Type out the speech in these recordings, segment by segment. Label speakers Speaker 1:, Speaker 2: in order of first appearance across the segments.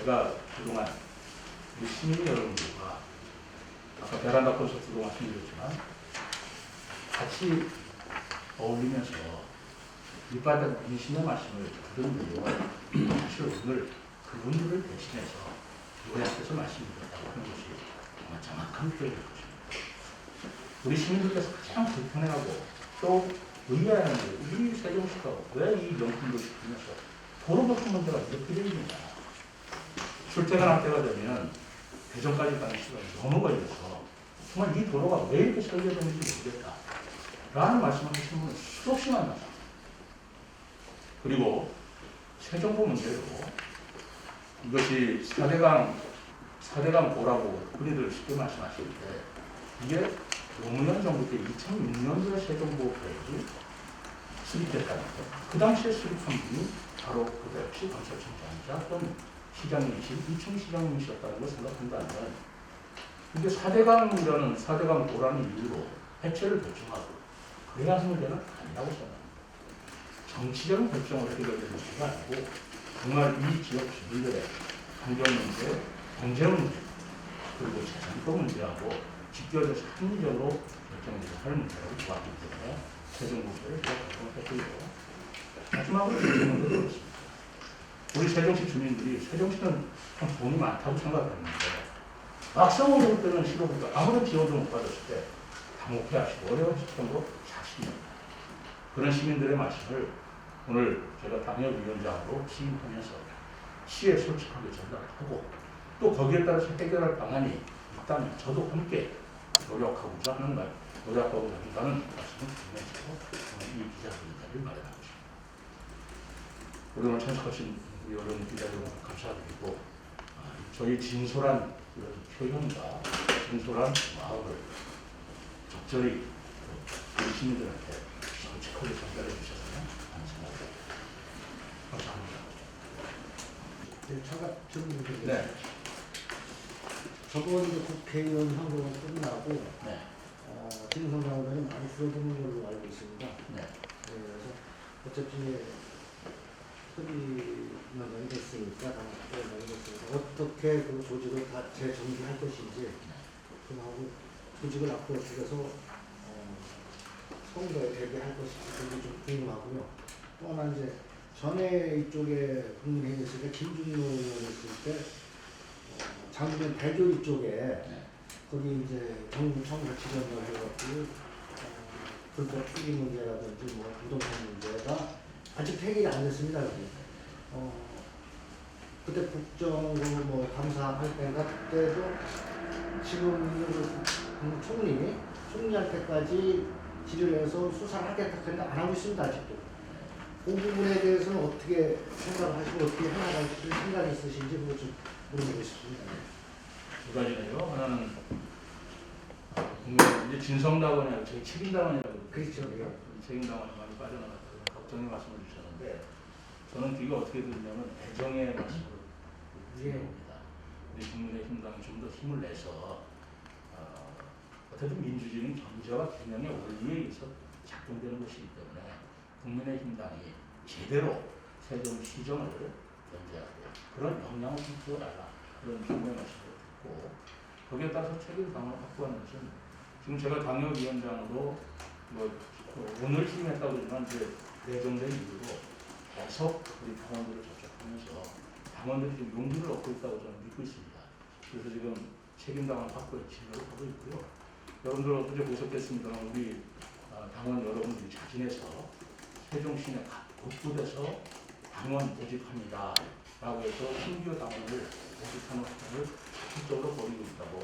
Speaker 1: 제가 그동안 우리 시민 여러분들과 아까 베란다 콘서트도 말씀드렸지만 같이 어울리면서 밑바닥 민심의 말씀을 들은 내용을 사실 오늘 그분들을 대신해서 노래 앞에서 말씀드렸다고 하는 것이 정말 정확한 표현일 것입니다. 우리 시민들께서 가장 불편해하고 또 의아해하는 게 우리 세종시가 왜 이 명품 도 시키면서 도로 교통 문제가 이렇게 되느냐. 출퇴근할 때가 되면 대전까지 가는 시간이 너무 걸려서 정말 이 도로가 왜 이렇게 설계되는지 모르겠다. 라는 말씀하시는 분을 수없이 만났다. 그리고 세종보 문제로 이것이 4대강, 4대강 보라고 흔히들 쉽게 말씀하실 때 이게 노무현 정부 때 2006년도에 세종보 계획이 수립됐다는 거. 그 당시에 수립한 분이 바로 그 당시 건설청장이자 또 시장님이신 이충 시장님이셨다는 걸 생각한다면 이게 4대강이라는 4대강 보라는 이유로 해체를 결정하고 그래야 문제는 아니라고 생각합니다. 정치적인 결정으로 해결되는 문제가 아니고 정말 이 지역 주민들의 환경 문제, 경제 문제, 그리고 재산권 문제하고 직결해서 합리적으로 결정해야 할 문제라고 보았기 때문에 세종 문제를 결정했고요. 마지막으로 질문도 그렇습니다. 우리 세종시 주민들이 세종시는 참 돈이 많다고 생각했는데 막상 오실 때는 시도보다 아무런 지원도 못 받았을 때 당혹해하시고 어려워하실 정도 사실입니다. 그런 시민들의 말씀을 오늘 제가 당협위원장으로 시임하면서 시에 솔직하게 전달하고 또 거기에 따라서 해결할 방안이 있다면 저도 함께 노력하고자 하는 말, 노력하고자 한다는 말씀을 드리면서 이 기자회견을 마련하고 있습니다. 오늘 참석하신 우리 여러분 기자 여러분 감사드리고 아, 저희 진솔한 이런 표현과 진솔한 마음을 적절히 그 우리 시민들한테 솔직하게 전달해 주셔서 감사합니다. 감사합니다.
Speaker 2: 네, 차가 질문 드리겠습니다.
Speaker 1: 네.
Speaker 2: 저번 국회의원 선거가 끝나고
Speaker 1: 네.
Speaker 2: 어, 진성 장관이 많이 줄어드는 걸로 알고 있습니다.
Speaker 1: 네.
Speaker 2: 네, 그래서 어차피 흡입연장이 됐으니까 당연히 됐으니까 어떻게 그 조직을 다 재정비할 것인지 그하고 조직을 앞으로 해서 어, 선거에 대비할 것인지 그게 좀 궁금하고요. 또 하나 이제 전에 이쪽에 국민회의 있을 때 김준호 의원 있을 때 어, 장면 대교 이쪽에
Speaker 1: 네.
Speaker 2: 거기 이제 정부 청사 지정을 해갖고 어, 불법 투기 문제라든지 뭐 부동산 문제가 아직 해결이 안 됐습니다. 여기. 어, 그때 국정으로 뭐 감사할 때가 그때도 지금 그 총리 총리할 때까지 질의를 해서 수사를 하겠다 했는데 안 하고 있습니다 아직도. 그 부분에 대해서는 어떻게 생각을 하시고 어떻게 해나갈 생각이 있으신지 그거 좀 물어보고 싶습니다.
Speaker 1: 두 가지는요. 하나는 아, 국민 이제 진성당원이 아니라 저희 책임당원이라고
Speaker 2: 그렇죠. 예.
Speaker 1: 우리 책임당원이 많이 빠져나갔다고 걱정의 말씀을 주셨는데 저는 그게 어떻게 들리냐면 애정의 말씀을
Speaker 2: 예.
Speaker 1: 드립니다. 우리 국민의 힘당이 좀더 힘을 내서 어, 어쨌든 민주주의는 경제와 균형의 원리에 의해서 작동되는 것이기 때문에 국민의 힘당이 제대로 세종 시정을 견제하고 그런 영향을 좀 주어달라 그런 경고의 말씀을 듣고 거기에 따라서 책임 당을 확보하는 것은 지금 제가 당협위원장으로 뭐 어, 오늘 취임했다고 그러지만 내정된 이후로 계속 우리 당원들을 접촉하면서 당원들이 지금 용기를 얻고 있다고 저는 믿고 있습니다. 그래서 지금 책임당을 확보에 진로를 하고 있고요. 여러분들 어제 보셨겠습니다만 우리 어, 당원 여러분들이 자진해서 세종시내 각 곳곳에서 당원 모집합니다. 라고 해서 신규 당원을 모집하는 활동을 적극적으로 벌이고 있다고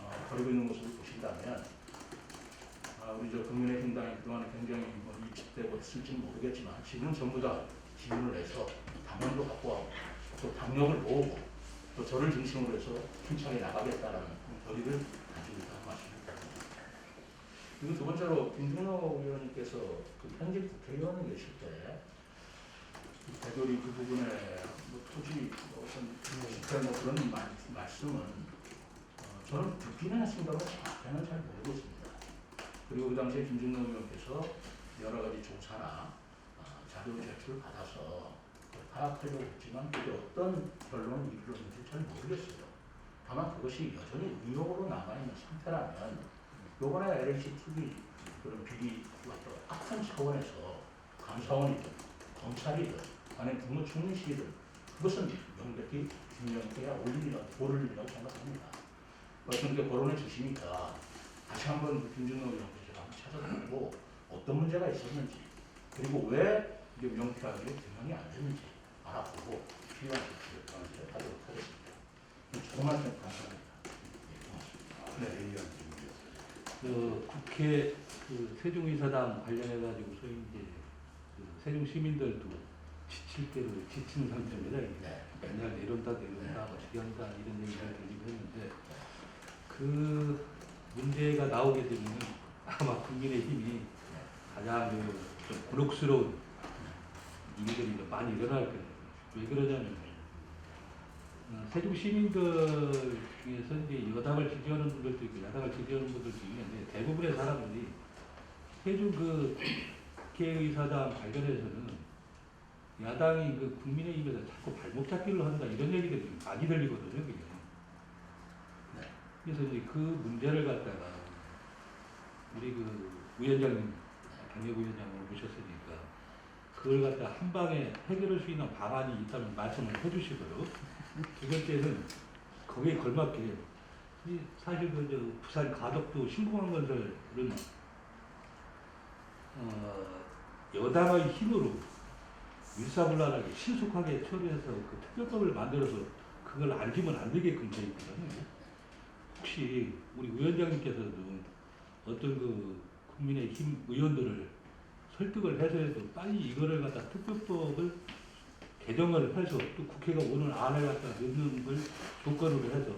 Speaker 1: 어, 벌이고 있는 모습을 보신다면 아, 우리 저 국민의 힘당이 그동안에 굉장히 뭐 위축되고 했을지는 모르겠지만 지금은 전부 다 기운을 내서 당원도 확보하고 또 당력을 모으고 또 저를 중심으로 해서 힘차게 나가겠다라는 결의를 가지고 있다는 말씀입니다. 그리고 두 번째로 김준호 의원님께서 그 현직 국회의원에 계실 때 대결이 그 부분에 뭐 토지 뭐 어떤 뭐 그런 말, 말씀은 어, 저는 듣기는 했습니다만 정확히는 잘 모르고 있습니다. 그리고 그 당시에 김준호 의원께서 여러 가지 조사나 어, 자료 제출을 받아서 파악하려고 했지만 그게 어떤 결론을 이르렀는지 잘 모르겠어요. 다만 그것이 여전히 의혹으로 남아있는 상태라면 요번에 LH TV 그런 비리 어떤 악한 차원에서 감사원이든 검찰이든 아니면 국무총리실이든 그것은 명백히 김명태야 올리리라 고를리라고 생각합니다. 그렇게 거론해 주시니까 다시 한번 김준호 의원께서 찾아보고 어떤 문제가 있었는지 그리고 왜 이게 명쾌하게 규명이 안 됐는지 알아보고 필요한 조치를 하도록 하겠습니다. 조금만 좀 감사합니다. 네, 고맙습니다. 네.
Speaker 3: 그 국회 그 세종이사당 관련해 가지고 소위 이제 그 세종 시민들도 지칠 대로 지치는 상태입니다.
Speaker 1: 네.
Speaker 3: 맨날 내려온다 내려온다 뭐 지한다 이런 얘기가 들리고 했는데 그 문제가 나오게 되면 아마 국민의힘이 가장 그좀 곤혹스러운 일들이 좀 많이 일어날 거예요. 왜 그러냐면 어, 세종 시민들 중에서 이제 여당을 지지하는 분들도 있고 야당을 지지하는 분들도 있는데 대부분의 사람들이 세종 그 국회의사당 관련해서는 야당이 그 국민의힘에서 자꾸 발목 잡기를 한다 이런 얘기들이 좀 많이 들리거든요. 그게.
Speaker 1: 네.
Speaker 3: 그래서 이제 그 문제를 갖다가 우리 그 위원장님, 당협위원장을 모셨으니까 그걸 갖다 한 방에 해결할 수 있는 방안이 있다면 말씀을 해주시고요. 두 번째는 거기에 걸맞게 이 사실 그저 부산 가덕도 신공항 건설은 어, 여당의 힘으로 일사불란하게 신속하게 처리해서 그 특별법을 만들어서 그걸 안 지면 안 되게끔 돼 있거든요. 혹시 우리 위원장님께서도 어떤 그 국민의힘 의원들을 설득을 해서라도 빨리 이거를 갖다 특별법을 개정을 해서 또 국회가 오늘 안을 갖다 넣는 걸 조건으로 해서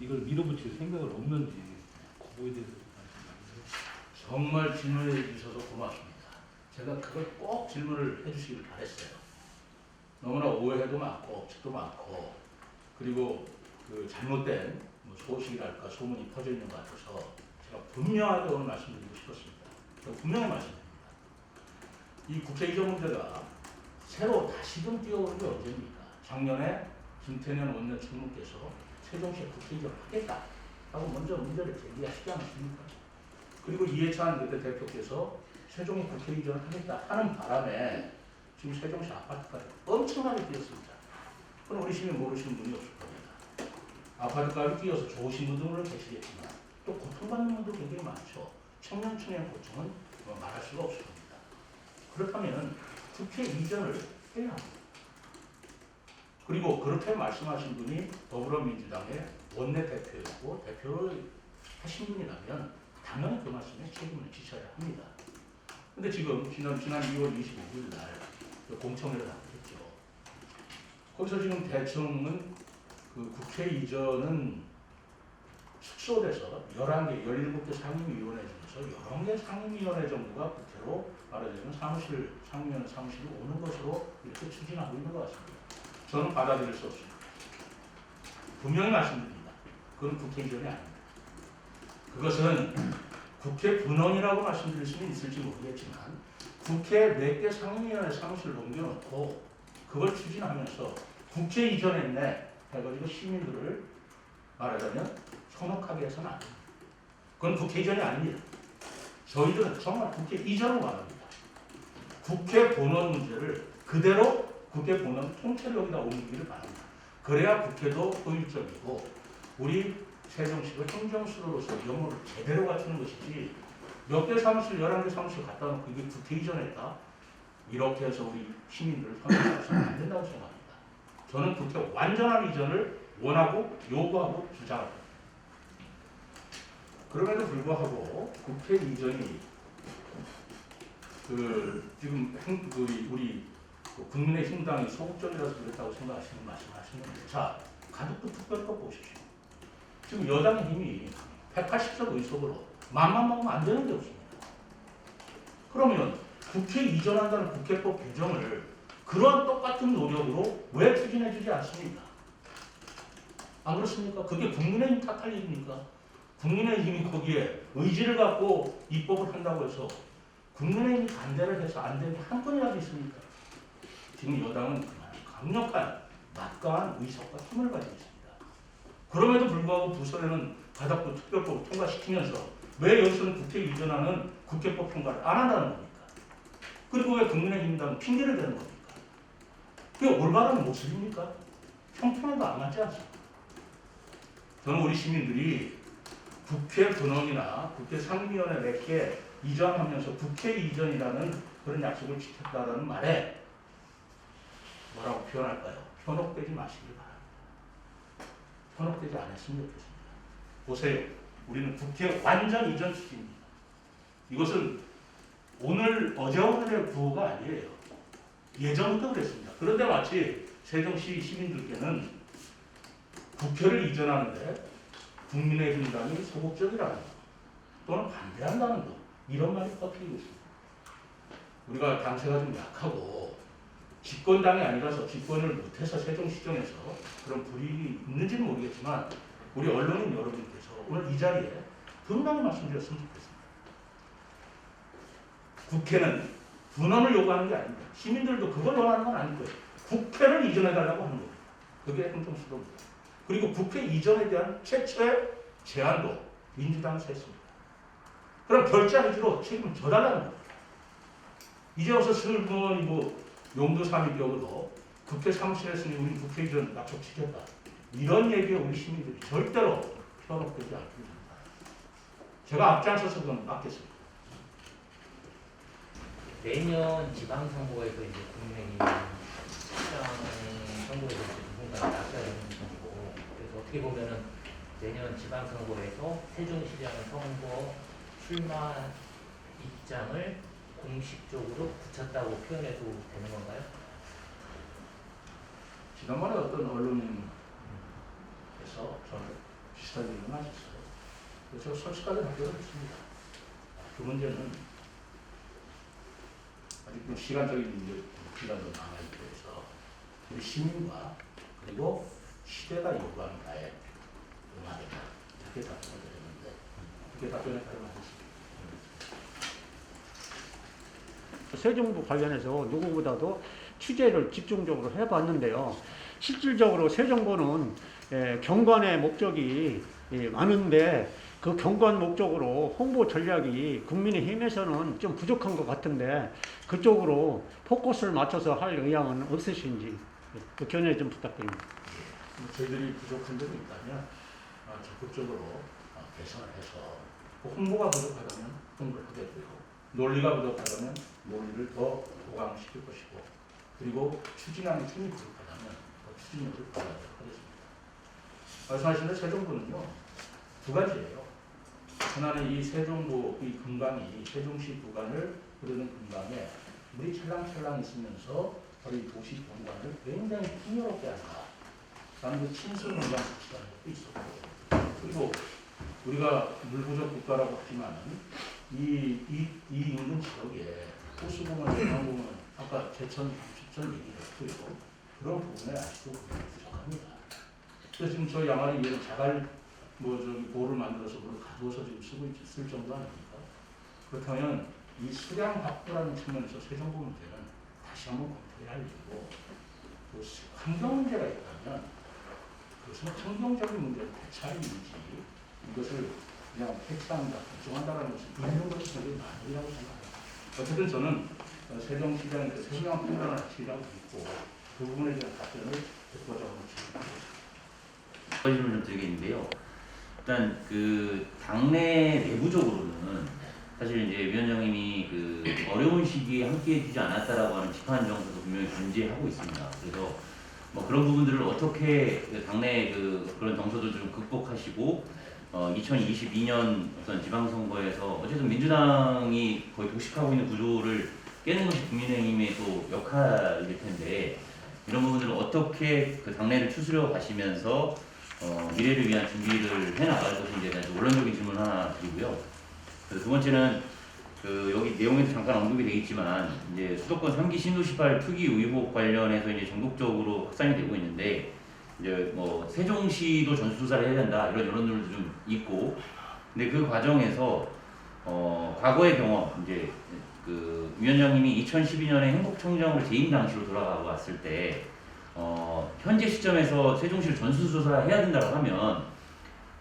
Speaker 3: 이걸 밀어붙일 생각은 없는지 그거에 대해서
Speaker 1: 정말 질문해 주셔서 고맙습니다. 제가 그걸 꼭 질문을 해 주시길 바랬어요. 너무나 오해도 많고 억측도 많고 그리고 그 잘못된 뭐 소식이랄까 소문이 퍼져 있는 것 같아서 분명하게 오늘 말씀드리고 싶었습니다. 제가 분명히 말씀드립니다. 이 국회 이전 문제가 새로 다시금 뛰어오른 게 언제입니까? 작년에 김태년 원내 총무께서 세종시에 국회 이전 하겠다 라고 먼저 문제를 제기하시지 않았습니까? 그리고 이해찬 그때 대표께서 세종에 국회 이전을 하겠다 하는 바람에 지금 세종시 아파트까지 엄청나게 뛰었습니다. 그건 우리 시민 모르시는 분이 없을 겁니다. 아파트까지 뛰어서 좋으신 분들은 계시겠지만 또 고통받는 분도 굉장히 많죠. 청년층의 고통은 뭐 말할 수가 없을 겁니다. 그렇다면 국회 이전을 해야 합니다. 그리고 그렇게 말씀하신 분이 더불어민주당의 원내대표였고 대표를 하신 분이라면 당연히 그 말씀에 책임을 지셔야 합니다. 근데 지금 지난, 지난 2월 25일 날그 공청회를 하고 했죠. 거기서 지금 대청은 그 국회 이전은 숙소돼서 11개, 17개 상임위원회 중에서 11개 상임위원회 정도가 국회로 말하자면 사무실, 상임위원회 사무실이 오는 것으로 이렇게 추진하고 있는 것 같습니다. 저는 받아들일 수 없습니다. 분명히 말씀드립니다. 그건 국회 이전이 아닙니다. 그것은 국회 분원이라고 말씀드릴 수는 있을지 모르겠지만 국회 몇 개 상임위원회 사무실을 옮겨놓고 그걸 추진하면서 국회 이전했네 해가지고 시민들을 말하자면 현혹하게 해서는 안 됩니다. 그건 국회 이전이 아닙니다. 저희들은 정말 국회 이전으로 말합니다. 국회 본원 문제를 그대로 국회 본원 통째로 여기다 옮기기를 바랍니다. 그래야 국회도 효율적이고 우리 세종시가 행정수로서 영어를 제대로 갖추는 것이지 몇 개 사무실, 11개 사무실 갖다 놓고 이게 국회 이전했다? 이렇게 해서 우리 시민들을 현혹해서는 안 된다고 생각합니다. 저는 국회 완전한 이전을 원하고 요구하고 주장합니다. 그럼에도 불구하고 국회 이전이 그 지금 행, 그 우리 그 국민의힘당이 소극적이라서 그랬다고 생각하시는 말씀하시는 건데 자 가덕도 특별법 보십시오. 지금 여당의 힘이 180석 의석으로 맘만 먹으면 안 되는 게 없습니다. 그러면 국회 이전한다는 국회법 개정을 그러한 똑같은 노력으로 왜 추진해 주지 않습니까? 안 그렇습니까? 그게 국민의힘 탓할 일입니까? 국민의힘이 거기에 의지를 갖고 입법을 한다고 해서 국민의힘이 반대를 해서 안 되는 게한 건이라도 있습니까? 지금 여당은 강력한 막강한 의석과 힘을 가지고 있습니다. 그럼에도 불구하고 부서에는 바닥도 특별법을 통과시키면서 왜 여기서는 국회 이전하는 국회법 통과를 안 한다는 겁니까? 그리고 왜 국민의힘당은 핑계를 대는 겁니까? 그게 올바른 모습입니까? 형편에도 안 맞지 않습니까? 저는 우리 시민들이 국회 근원이나 국회 상임위원회 몇개 이전하면서 국회 이전이라는 그런 약속을 지켰다는 말에 뭐라고 표현할까요? 현혹되지 마시기 바랍니다. 현혹되지 않았으면 좋겠습니다. 보세요. 우리는 국회 완전 이전 추진입니다. 이것은 오늘 어제 오늘의 구호가 아니에요. 예전부터 그랬습니다. 그런데 마치 세종시 시민들께는 국회를 이전하는데 국민의힘당이 소극적이라는 것 또는 반대한다는 것 이런 말이 퍼뜨리고 있습니다. 우리가 당세가 좀 약하고 집권당이 아니라서 집권을 못해서 세종시정에서 그런 불이익이 있는지는 모르겠지만 우리 언론인 여러분께서 오늘 이 자리에 분명히 말씀드렸으면 좋겠습니다. 국회는 분원을 요구하는 게 아닙니다. 시민들도 그걸 원하는 건 아닐 거예요. 국회를 이전해달라고 하는 겁니다. 그게 행정수도입니다. 그리고 국회 이전에 대한 최초의 제안도 민주당에서 했습니다. 그럼 결자해주로 책임을 져달라는 겁니다. 이제 와서 슬그머니 뭐 용도 삼위격으로 국회 사무실에서 우리 국회 이전 약속시켰다. 이런 얘기에 우리 시민들이 절대로 현혹되지 않게 됩니다. 제가 앞장서서 그건 막겠습니다.
Speaker 4: 내년 지방선거에서 이제 국민의힘 시장 선거에서 이제 누군가 그래서 어떻게 보면은 내년 지방선거에서 세종시장 선거 출마 입장을 공식적으로 붙였다고 표현해도 되는 건가요?
Speaker 1: 지난번에 어떤 언론인께서 저를 비슷한 얘기를 하셨어요. 그래서 솔직하게 답변을 했습니다. 그 문제는 아직 좀 시간적인 문제, 기간도 남아있고 해서 우리 시민과 그리고 시대가 요구하는 바에 응하겠다. 이렇게 답변을 드렸는데 그렇게 답변했다고 하셨습니다.
Speaker 5: 새 정부 관련해서 누구보다도 취재를 집중적으로 해봤는데요. 실질적으로 새 정부는 예, 경관의 목적이 예, 많은데 그 경관 목적으로 홍보 전략이 국민의힘에서는 좀 부족한 것 같은데 그쪽으로 포커스를 맞춰서 할 의향은 없으신지 그 견해 좀 부탁드립니다.
Speaker 1: 뭐 저희들이 부족한 점이 있다면 아, 적극적으로 아, 개선을 해서 뭐 홍보가 부족하다면 홍보를 하겠고요. 논리가 부족하다면 논리를 더 보강시킬 것이고 그리고 추진하는 팀이 부족하다면 더 추진력을 받아야 하겠습니다. 말씀하신 대로 새 정부는요 두 가지예요. 하나는 이 세종부 이 금강이 세종시 구간을 흐르는 금강에 물이 찰랑찰랑 있으면서 바로 이 도시 경관을 굉장히 풍요롭게 한다. 라는 그 친수 있었고 그리고 우리가 물 부족 국가라고 하지만은 이, 이, 이 인근 지역에 호수공원, 중앙공원 아까 제천, 주천 얘기했고요 그런 부분에 아직도 부족합니다. 그래서 지금 저 양안에 이런 자갈 뭐 저기 보를 만들어서 물을 가두어서 지금 쓰고 있, 쓸 정도 아닙니까? 그렇다면 이 수량 확보라는 측면에서 세정부 문제는 다시 한번 검토해야 할 일이고 또 환경 문제가 있다면 그것은 문제를 대체할 일이지 이것을 그냥 해체한다, 걱정한다라는 것은 있는 것이 저는 아니라고 생각합니다. 어쨌든 저는 어, 세종시장의 그 생명 판단을 하시라고 믿고 그 부분에 대한 답변을 듣고자 합니다.
Speaker 6: 질문 좀 드리겠는데요. 일단 그 당내 내부적으로는 사실 이제 위원장님이 그 어려운 시기에 함께해 주지 않았다라고 하는 비판 정도도 분명히 존재하고 있습니다. 그래서 뭐 그런 부분들을 어떻게 그 당내 그 그런 정서도 좀 극복하시고 어 2022년 어떤 지방선거에서 어쨌든 민주당이 거의 독식하고 있는 구조를 깨는 것이 국민의힘의 또 역할일 텐데 이런 부분들을 어떻게 그 당내를 추스려 가시면서 어, 미래를 위한 준비를 해 나갈 것인지에 대한 원론적인 질문 하나 드리고요. 그두 번째는 그 여기 내용에도 잠깐 언급이 되어 있지만 이제 수도권 3기 신도시발 투기 의혹 관련해서 이제 전국적으로 확산이 되고 있는데 이제 뭐 세종시도 전수조사를 해야 된다 이런 여론들도 좀 있고. 근데 그 과정에서 어 과거의 경험 이제 그 위원장님이 2012년에 행복청장으로 재임 당시로 돌아가고 왔을 때 어, 현재 시점에서 세종시를 전수조사해야 된다고 하면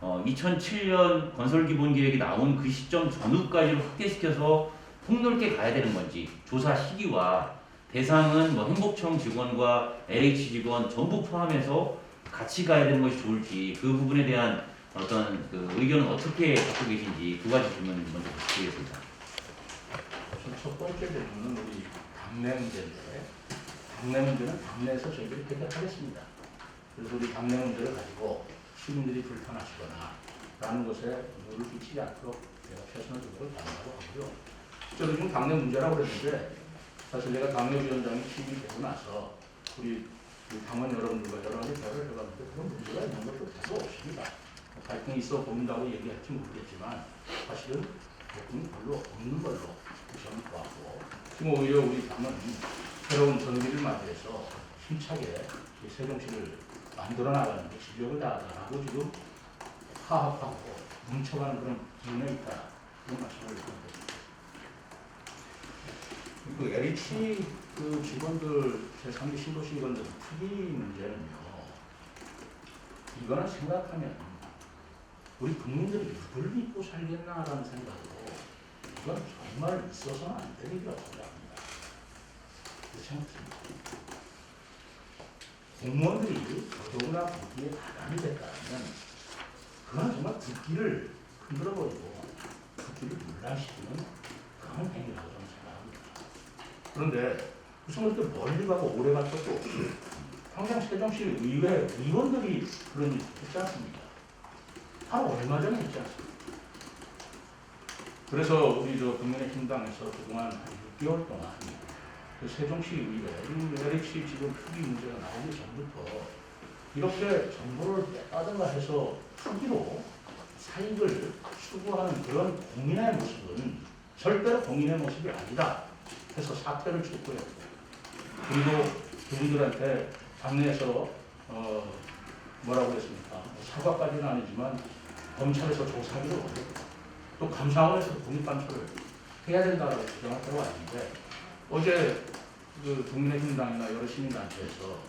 Speaker 6: 어, 2007년 건설기본계획이 나온 그 시점 전후까지를 확대시켜서 폭넓게 가야 되는 건지 조사 시기와 대상은 뭐 행복청 직원과 LH 직원 전부 포함해서 같이 가야 되는 것이 좋을지 그 부분에 대한 어떤 그 의견은 어떻게 갖고 계신지 두 가지 질문 먼저 드리겠습니다.
Speaker 1: 첫 번째 질문은 우리 당내 문제인데 당내 문제는 당내에서 저희들이 해결하겠습니다. 그래서 우리 당내 문제를 가지고 시민들이 불편하시거나 라는 것에 누를 끼치지 않도록 제가 최선을 다하도록 당하고 하고요. 실제로 지금 당내 문제라고 그랬는데 사실 내가 당내위원장이 취임이 되고 나서 우리 당원 여러분들과 여러 가지 대화를 해봤는데 그런 문제가 있는 것도 별로 없습니다. 갈등이 있어 보인다고 얘기할지 모르겠지만 사실은 갈등이 별로 없는 걸로 저는 보았고 지금 오히려 우리 당은 새로운 전기를 맞이해서 힘차게 이 세종시를 만들어 나가는 데 진력을 다하다라고 지금 화합하고 뭉쳐가는 그런 기운에 있다 이런 말씀을 드립니다. 그 LH 그 직원들 제3기 신도시 직원들 특이 문제는요. 이거는 생각하면 우리 국민들이 누굴 믿고 살겠나라는 생각으로 이건 정말 있어서는 안 되는 일이라고 생각합니다. 그렇지 않습니까? 공무원들이 더더구나 거기에 가담이 됐다면 그건 정말 듣기를 흔들어버리고 듣기를 물란시키는 그런 행위라고 저는 생각합니다. 그런데 무슨 그렇게 멀리 가고 오래 없이 평양 세종시 의회 의원들이 그런 일 했지 않습니까? 바로 얼마 전에 했지 않습니까? 그래서 우리 저 국민의힘당에서 그동안 한 6개월 동안 그 세종시 의회, 이 LH 지금 투기 문제가 나오기 전부터 이렇게 정보를 빼다든가 해서 투기로 사익을 추구하는 그런 공인의 모습은 절대로 공인의 모습이 아니다 해서 사퇴를 촉구했고 그리고 그분들한테 당내에서 어 뭐라고 그랬습니까? 사과까지는 아니지만 검찰에서 조사하기로 어렵고 또 감사원에서 독립감찰을 해야 된다고 주장을 해왔는데 어제 그 국민의힘당이나 여러 시민단체에서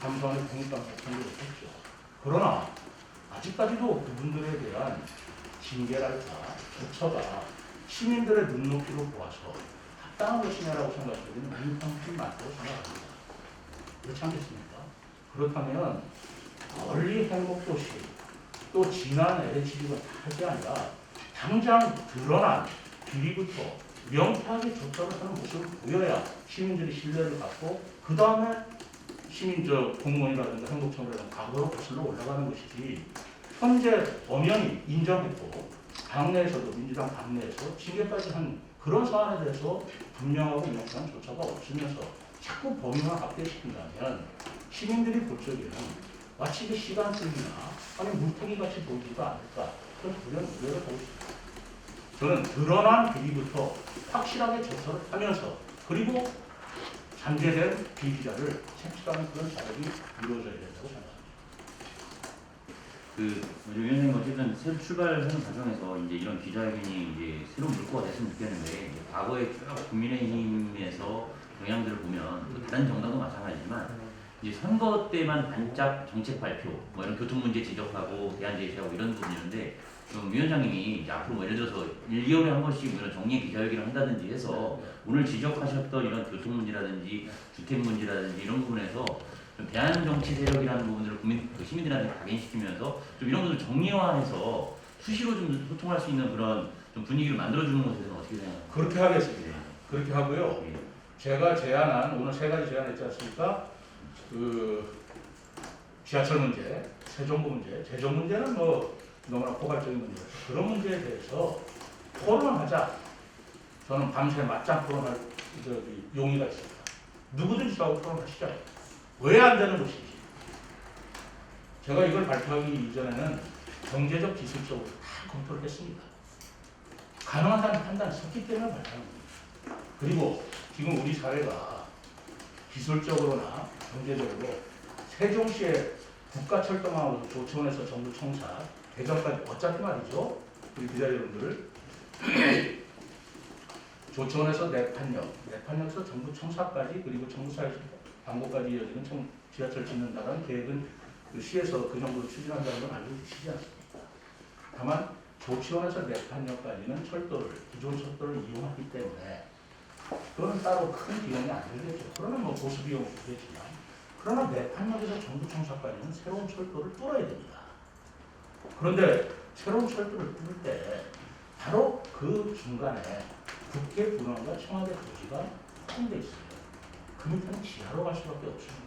Speaker 1: 감사원의 독립감찰 통보를 했죠. 그러나 아직까지도 그분들에 대한 징계랄까 조처가 시민들의 눈높이로 보아서 합당한 것이냐라고 생각하기는 민감이 많다고 생각합니다. 그렇지 않겠습니까? 그렇다면 멀리 행복도시 또 지난 LHD가 다할 게 아니라 당장 드러난 비리부터 명쾌하게 조처를 하는 모습을 보여야 시민들이 신뢰를 갖고 그 다음에 시민 저 공무원이라든가 행복청이라든가 과거로 거슬러 올라가는 것이지 현재 엄연히 인정했고 당내에서도 민주당 당내에서 징계까지 한 그런 사안에 대해서 분명하고 명확한 조처가 없으면서 자꾸 범위만 확대시킨다면 시민들이 볼 적에는 마치 그 시간 끌기나 아니 물타기 같이 보이지도 않을까 그런 그런 우려를 하고 있습니다. 저는 드러난 비리부터 확실하게 조사를 하면서 그리고 잠재된 비리자를 채취하는 그런 작업이 이루어져야 된다고 생각합니다.
Speaker 6: 그 위원장님 어쨌든 새로 출발하는 과정에서 이제 이런 기자회견이 이제 새로운 물꼬가 됐으면 좋겠는데 과거에 쭉 국민의힘에서 경향들을 보면 또 다른 정당도 마찬가지지만 이제 선거 때만 반짝 정책 발표, 뭐 이런 교통 문제 지적하고 대안 제시하고 이런 부분이었는데 좀 위원장님이 앞으로 뭐 예를 들어서 1개월에 한 번씩 뭐 이런 정리 기자회견을 한다든지 해서 오늘 지적하셨던 이런 교통 문제라든지 주택 문제라든지 이런 부분에서 좀 대한 정치 세력이라는 부분들을 국민 그 시민들한테 각인시키면서 좀 이런 것을 정리화해서 수시로 좀 소통할 수 있는 그런 좀 분위기를 만들어주는 것에 대해서 어떻게 생각하세요?
Speaker 1: 그렇게 하겠습니다. 그렇게 하고요.
Speaker 6: 예.
Speaker 1: 제가 제안한 오늘 세 가지 제안했지 않습니까? 그 지하철 문제, 세종구 문제, 재정 문제는 뭐 너무나 포괄적인 문제라서 그런 문제에 대해서 토론을 하자. 저는 밤새 맞짱 토론할 저기 용의가 있습니다. 누구든지 저하고 토론하시죠. 왜 안 되는 것인지. 제가 이걸 발표하기 이전에는 경제적, 기술적으로 다 검토를 했습니다. 가능하다는 판단이 섰기 때문에 발표한 겁니다. 그리고 지금 우리 사회가 기술적으로나 경제적으로 세종시의 국가철도망으로 조치원에서 정부 청사 대전까지 어차피 말이죠 우리 기자 여러분들을 조천에서 내판역, 내판역에서 전부 청사까지 그리고 청사에서 방고까지 이어지는 청, 지하철 짓는다는 계획은 그 시에서 그 정도로 추진한다는 건 알고 계시지 않습니까? 다만 조치원에서 내판역까지는 철도를 기존 철도를 이용하기 때문에 그거는 따로 큰 비용이 안 들겠죠. 그러나 뭐 보수 비용이 들겠지만 그러나 내판역에서 전부 청사까지는 새로운 철도를 뚫어야 됩니다. 그런데 새로운 철도를 뚫을 때 바로 그 중간에 국회 분원과 청와대 부지가 포함되어 있어요. 그 밑에는 지하로 갈 수밖에 없습니다.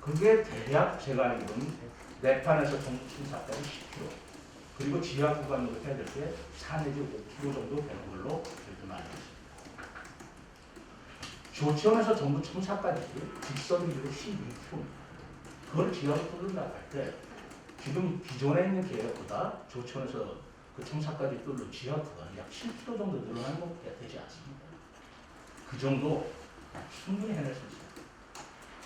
Speaker 1: 그게 대략 제가 알기로는 내판에서 정치사까지 10km 그리고 지하 구간으로 해야 될 때 4 내지 5km 정도 되는 걸로 저희도 알고 있습니다. 조치원에서 전부 청사까지 직선 비로 12km 그걸 지하로 뚫는다 할때 지금 기존에 있는 계획보다 조천에서 그 청사까지 뚫는 지하 구간이 약 7km 정도 늘어나는 것밖에 되지 않습니다. 그 정도 충분히 해낼 수 있어요.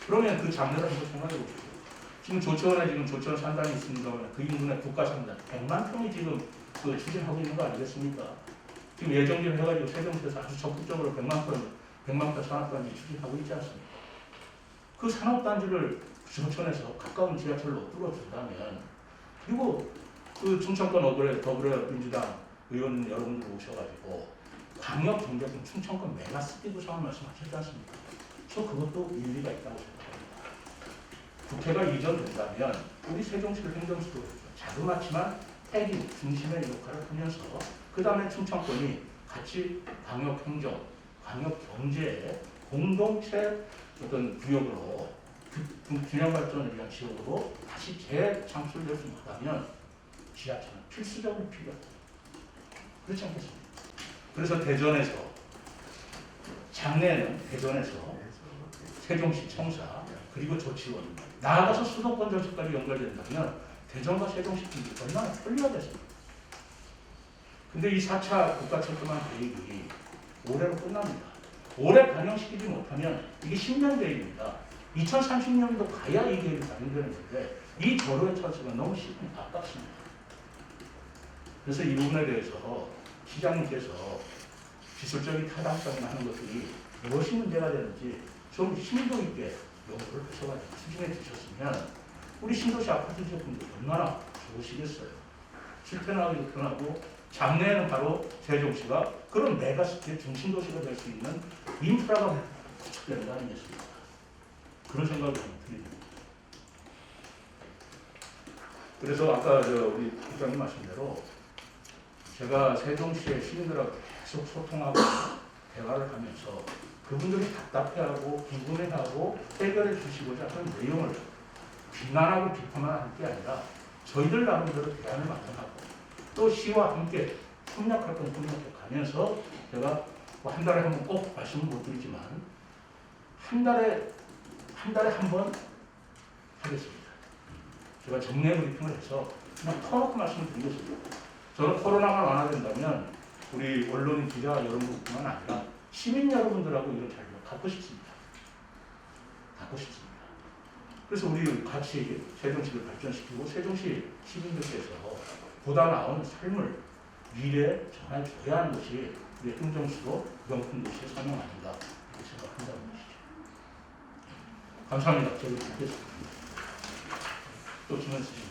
Speaker 1: 그러면 그 장래를 한번 생각해 보십시오. 지금 조천에 지금 조천 산단이 있습니다만 그 인근에 국가 산단 100만 평이 지금 그 추진하고 있는 거 아니겠습니까? 지금 예정지를 해가지고 세종시에서 아주 적극적으로 100만 평, 100만 평 산업단지 추진하고 있지 않습니까? 그 산업단지를 조천에서 가까운 지하철로 뚫어준다면 그리고 그 충청권 어그레 더불어민주당 의원 여러분들 오셔가지고 광역 경제권 충청권 메가시티 구성을 말씀하셨지 않습니까? 저 그것도 일리가 있다고 생각합니다. 국회가 이전된다면 우리 세종시를 행정수도 자그맣지만 핵인 중심의 역할을 하면서 그 다음에 충청권이 같이 광역 행정, 광역 경제의 공동체 어떤 구역으로 그 균형 발전을 위한 지역으로 다시 재창출될 수 있다면 지하철은 필수적으로 필요하다. 그렇지 않겠습니까? 그래서 대전에서 작년에는 대전에서 세종시 청사 그리고 조치원 나아가서 수도권 정책까지 연결된다면 대전과 세종시 분이 얼마나 편리하겠습니까? 근데 이 4차 국가철도망 계획이 올해로 끝납니다. 올해 반영시키지 못하면 이게 10년 계획입니다. 2030년도 가야 이 계획이 반영되는 건데 이 도로의 철수가 너무 시간이 아깝습니다. 그래서 이 부분에 대해서 시장님께서 기술적인 타당성을 하는 것들이 무엇이 문제가 되는지 좀 심도 있게 연구를 하셔가지고 추진해 주셨으면 우리 신도시 아파트 지역분들 얼마나 좋으시겠어요. 실패나기도 편하고 장래에는 바로 세종시가 그런 메가시티의 중심도시가 될 수 있는 인프라가 거 아니겠습니까? 그런 생각이 좀 듭니다. 그래서 아까 저 우리 국장님 말씀대로 제가 세종시의 시민들하고 계속 소통하고 대화를 하면서 그분들이 답답해하고 궁금해하고 해결해 주시고자 하는 내용을 비난하고 비판만 할게 아니라 저희들 나름대로 대안을 마련하고 또 시와 함께 협력할 건 협력해 가면서 제가 뭐 한 달에 한 번 꼭 말씀을 못 드리지만 한 달에 한 달에 한 번 하겠습니다. 제가 정례 브리핑을 해서 그냥 터놓고 말씀을 드리겠습니다. 저는 코로나가 완화된다면 우리 언론인 기자 여러분뿐만 아니라 시민 여러분들하고 이런 자리를 갖고 싶습니다. 갖고 싶습니다. 그래서 우리 같이 세종시를 발전시키고 세종시 시민들께서 보다 나은 삶을 미래에 전해줘야 하는 것이 우리 행정수도 명품 도시의 사명 아닌가 이렇게 것이죠. 감사합니다. 또 질문 있으시죠?